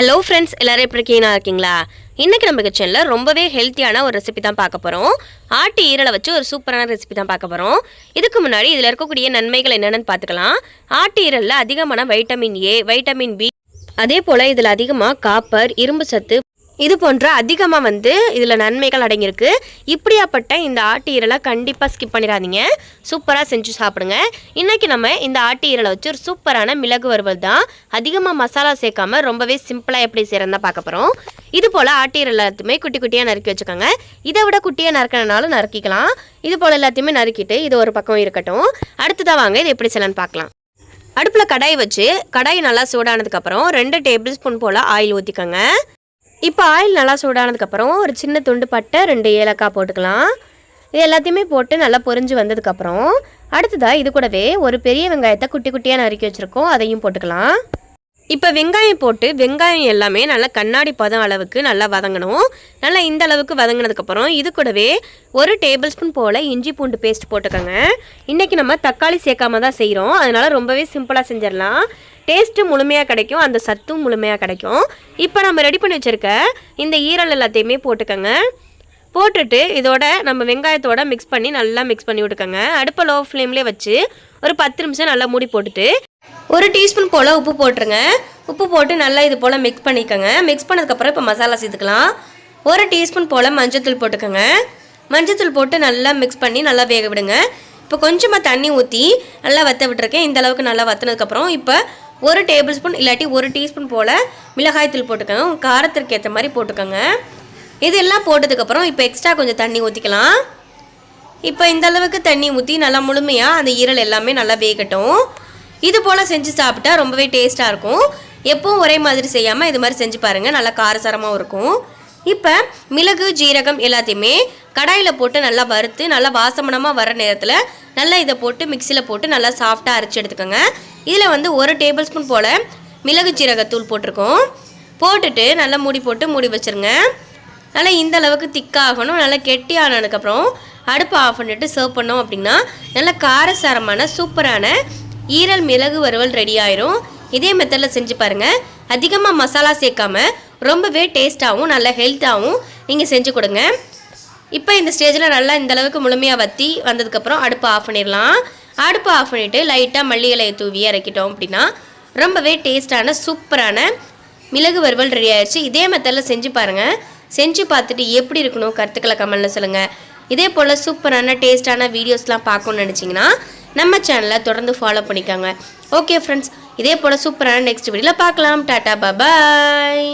Hello friends எல்லோரும் எப்படி இருக்கீங்களா இருக்கீங்களா? இன்றைக்கி நம்ம கிச்சனில் ரொம்பவே ஹெல்த்தியான ஒரு ரெசிபி தான் பார்க்க போகிறோம் ஆட்டு ஈரலை வச்சு ஒரு சூப்பரான ரெசிபி தான் பார்க்க போகிறோம் இதுக்கு முன்னாடி இதில் இருக்கக்கூடிய நன்மைகள் என்னென்னு பார்த்துக்கலாம். ஆட்டு ஈரலில் அதிகமான வைட்டமின் ஏ வைட்டமின் பி அதே போல் இதில் அதிகமாக காப்பர் இரும்பு சத்து இது போன்ற அதிகமாக வந்து இதில் நன்மைகள் அடங்கியிருக்கு. இப்படியாப்பட்ட இந்த ஆட்டு ஈரலை கண்டிப்பாக ஸ்கிப் பண்ணிடாதீங்க. சூப்பராக செஞ்சு சாப்பிடுங்க. இன்றைக்கி நம்ம இந்த ஆட்டு ஈரலை வச்சு ஒரு சூப்பரான மிளகு வறுவல் தான். அதிகமாக மசாலா சேர்க்காம ரொம்பவே சிம்பிளாக எப்படி செய்கிறதா தான் பார்க்க போகிறோம் இது போல் ஆட்டு ஈரல் எல்லாத்தையுமே குட்டி குட்டியாக நறுக்கி வச்சுக்கோங்க. இதை விட குட்டியாக நறுக்கணுனாலும் நறுக்கிக்கலாம். இது போல் எல்லாத்தையுமே நறுக்கிட்டு இது ஒரு பக்கம் இருக்கட்டும். அடுத்ததாக வாங்க இது எப்படி செய்யலான்னு பார்க்கலாம். அடுப்பில் கடாய் வச்சு கடாய் நல்லா சூடானதுக்கப்புறம் ரெண்டு டேபிள் ஸ்பூன் போல் ஆயில் ஊற்றிக்கோங்க இப்போ ஆயில் நல்லா சூடானதுக்கப்புறம் ஒரு சின்ன துண்டு பட்டை ரெண்டு ஏலக்காய் போட்டுக்கலாம். இது எல்லாத்தையுமே போட்டு நல்லா பொரிஞ்சு வந்ததுக்கப்புறம் அடுத்ததாக இது கூடவே ஒரு பெரிய வெங்காயத்தை குட்டி குட்டியாக நறுக்கி வச்சுருக்கோம். அதையும் போட்டுக்கலாம். இப்போ வெங்காயம் போட்டு வெங்காயம் எல்லாமே நல்லா கண்ணாடி பதம் அளவுக்கு நல்லா வதங்கணும். நல்லா இந்த அளவுக்கு வதங்கினதுக்கப்புறம் இது கூடவே ஒரு டேபிள் ஸ்பூன் போல் இஞ்சி பூண்டு பேஸ்ட் போட்டுக்கோங்க. இன்றைக்கி நம்ம தக்காளி சேர்க்காம தான் செய்கிறோம் அதனால் ரொம்பவே சிம்பிளாக செஞ்சிடலாம். டேஸ்ட்டு முழுமையாக கிடைக்கும். அந்த சத்தும் முழுமையாக கிடைக்கும். இப்போ நம்ம ரெடி பண்ணி வச்சுருக்க இந்த ஈரல் எல்லாத்தையுமே போட்டுக்கோங்க. போட்டுட்டு இதோட நம்ம வெங்காயத்தோட மிக்ஸ் பண்ணி நல்லா மிக்ஸ் பண்ணி விட்டுக்கோங்க. அடுப்பை லோ ஃப்ளேம்லேயே வச்சு ஒரு பத்து நிமிஷம் நல்லா மூடி போட்டுட்டு ஒரு டீஸ்பூன் போல் உப்பு போட்டுருங்க. உப்பு போட்டு நல்லா இது போல் மிக்ஸ் பண்ணிக்கோங்க. மிக்ஸ் பண்ணதுக்கப்புறம் இப்போ மசாலா சேர்த்துக்கலாம். ஒரு டீஸ்பூன் போல் மஞ்சத்தூள் போட்டுக்கோங்க. மஞ்சத்தூள் போட்டு நல்லா மிக்ஸ் பண்ணி நல்லா வேக விடுங்க. இப்போ கொஞ்சமாக தண்ணி ஊற்றி நல்லா வற்ற விட்டுருக்கேன். இந்த அளவுக்கு நல்லா வற்றினதுக்கப்புறம் இப்போ ஒரு டேபிள் ஸ்பூன் இல்லாட்டி ஒரு டீஸ்பூன் போல் மிளகாய்த்தூள் போட்டுக்கோங்க. உங்கள் காரத்திற்கு ஏற்ற மாதிரி போட்டுக்கோங்க. இதெல்லாம் போட்டதுக்கப்புறம் இப்போ எக்ஸ்ட்ரா கொஞ்சம் தண்ணி ஊற்றிக்கலாம் இப்போ இந்த அளவுக்கு தண்ணி ஊற்றி நல்லா முழுமையாக அந்த ஈரல் எல்லாமே நல்லா வேகட்டும். இது போல் செஞ்சு சாப்பிட்டா ரொம்பவே டேஸ்ட்டாக இருக்கும். எப்பவும் ஒரே மாதிரி செய்யாமல் இது மாதிரி செஞ்சு பாருங்கள் நல்லா காரசாரமாகவும் இருக்கும். இப்போ மிளகு ஜீரகம் எல்லாத்தையுமே கடாயில் போட்டு நல்லா வறுத்து நல்லா வாசமனமாக வர நேரத்தில் நல்லா இதை போட்டு மிக்சியில் போட்டு நல்லா சாஃப்டாக அரைச்சி எடுத்துக்கோங்க. இதில் வந்து ஒரு டேபிள் ஸ்பூன் போல் மிளகு ஜீரகத்தூள் போட்டிருக்கோம். போட்டுட்டு நல்லா மூடி போட்டு மூடி வச்சுருங்க. நல்லா இந்த அளவுக்கு திக்காகணும் நல்லா கெட்டி ஆனதுக்கப்புறம் அடுப்பு ஆஃப் பண்ணிட்டு சர்வ் பண்ணோம் அப்படின்னா நல்ல காரசாரமான சூப்பரான ஈரல் மிளகு வறுவல் ரெடி ஆயிரும். இதே மெத்தடில் செஞ்சு பாருங்கள் அதிகமாக மசாலா சேர்க்காம ரொம்பவே டேஸ்ட்டாகவும் நல்ல ஹெல்த்தாகவும் நீங்கள் செஞ்சு கொடுங்க. இப்போ இந்த ஸ்டேஜில் நல்லா இந்த அளவுக்கு முழுமையாக வற்றி வந்ததுக்கப்புறம் அடுப்பு ஆஃப் பண்ணிடலாம். அடுப்பு ஆஃப் பண்ணிவிட்டு லைட்டாக மல்லி இலையை தூவி இறக்கிட்டோம் அப்படின்னா ரொம்பவே டேஸ்டான சூப்பரான மிளகு வறுவல் ரெடி ஆயிடுச்சு இதே மெத்தடில் செஞ்சு பாருங்கள் செஞ்சு பார்த்துட்டு எப்படி இருக்கணும் கருத்துக்களை கமெண்டில் சொல்லுங்கள் இதே போல் சூப்பரான டேஸ்ட்டான வீடியோஸ்லாம் பார்க்கணுன்னு நினச்சிங்கன்னா நம்ம சேனலை தொடர்ந்து ஃபாலோ பண்ணிக்கோங்க. ஓகே ஃப்ரெண்ட்ஸ் இதே போல் சூப்பரான நெக்ஸ்ட் வீடியோவில் பார்க்கலாம். டாட்டா பாய்